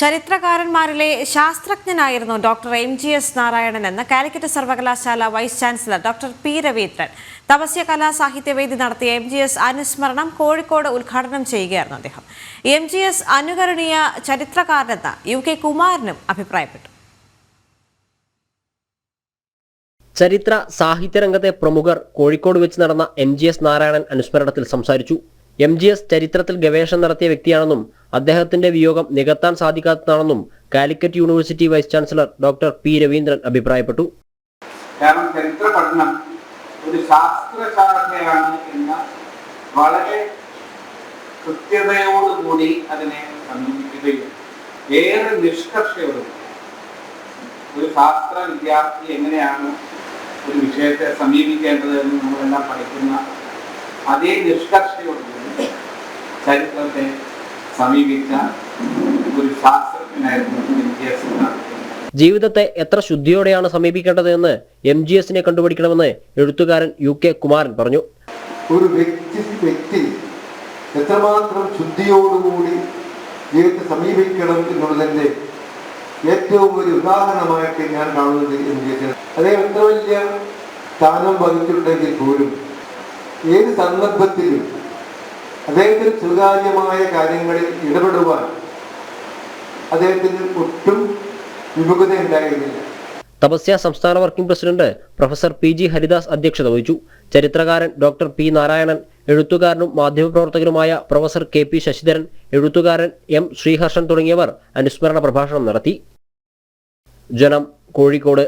ചരിത്രകാരന്മാരിലെ ശാസ്ത്രജ്ഞനായിരുന്നു doctor M G S Narayanan എന്ന് കാലിക്കറ്റ് സർവകലാശാല vice chancellor doctor P Ravindran. Tapasya Kala Sahithyavedi നടത്തിയ M G S അനുസ്മരണം കോഴിക്കോട് ഉദ്ഘാടനം ചെയ്യുകയായിരുന്നു അദ്ദേഹം. എം ജി എസ് അനുകരണീയ ചരിത്രകാരനെന്ന് യു കെ കുമാരനും അഭിപ്രായപ്പെട്ടു. ചരിത്ര സാഹിത്യരംഗത്തെ പ്രമുഖർ കോഴിക്കോട് വെച്ച് നടന്ന എം ജി എസ് നാരായണൻ അനുസ്മരണത്തിൽ സംസാരിച്ചു. എം ജി എസ് ചരിത്രത്തിൽ ഗവേഷണം നടത്തിയ വ്യക്തിയാണെന്നും അദ്ദേഹത്തിന്റെ വിയോഗം നികത്താൻ സാധിക്കാത്തതാണെന്നും Calicut university vice chancellor doctor P Raveendran അഭിപ്രായപ്പെട്ടു. കാരണം ചരിത്ര പഠനം ഒരു ശാസ്ത്രശാഖയാണ് എന്ന വളരെ കൃത്യതയോടുകൂടി അതിനെ സമീപിക്കുകയും ഏറെ നിഷ്കർഷയോടും ഒരു ശാസ്ത്ര വിദ്യാർത്ഥി എങ്ങനെയാണ് ഒരു വിഷയത്തെ സമീപിക്കേണ്ടത് എന്ന് നമ്മളെല്ലാം പഠിക്കുന്ന അതേ നിഷ്കർഷയോടുകൂടി ചരിത്രത്തെ സമീപിച്ച ഒരു ശാസ്ത്രജ്ഞനായിരുന്നു എം ജി എസ് ജീവിതത്തെ എത്ര ശുദ്ധിയോടെയാണ് സമീപിക്കേണ്ടതെന്ന് എം ജി എസിനെ കണ്ടുപിടിക്കണമെന്ന് എഴുത്തുകാരൻ യു കെ കുമാരൻ പറഞ്ഞു. ഒരു വ്യക്തി വ്യക്തി എത്രമാത്രം ശുദ്ധിയോടുകൂടി ജീവിതത്തെ സമീപിക്കണം എന്നുള്ളതിന്റെ ഏറ്റവും ഒരു ഉദാഹരണമായിട്ട് ഞാൻ കാണുന്നത് എം ജി എസ് അദ്ദേഹം എത്ര വലിയ സ്ഥാനം വഹിച്ചിട്ടുണ്ടെങ്കിൽ പോലും ഏത് സന്ദർഭത്തിലും അദ്ദേഹത്തിന് സ്വകാര്യമായ കാര്യങ്ങളിൽ ഇടപെടുവാൻ അദ്ദേഹത്തിന് ഒട്ടും വിമുഖത ഉണ്ടായിരുന്നില്ല. തപസ്യ സംസ്ഥാന working president professor P G Haridas അധ്യക്ഷത വഹിച്ചു. ചരിത്രകാരൻ ഡോക്ടർ പി നാരായണൻ എഴുത്തുകാരനും മാധ്യമപ്രവർത്തകനുമായ പ്രൊഫസർ കെ പി ശശിധരൻ എഴുത്തുകാരൻ എം ശ്രീഹർഷൻ തുടങ്ങിയവർ അനുസ്മരണ പ്രഭാഷണം നടത്തി. ജനം കോഴിക്കോട്.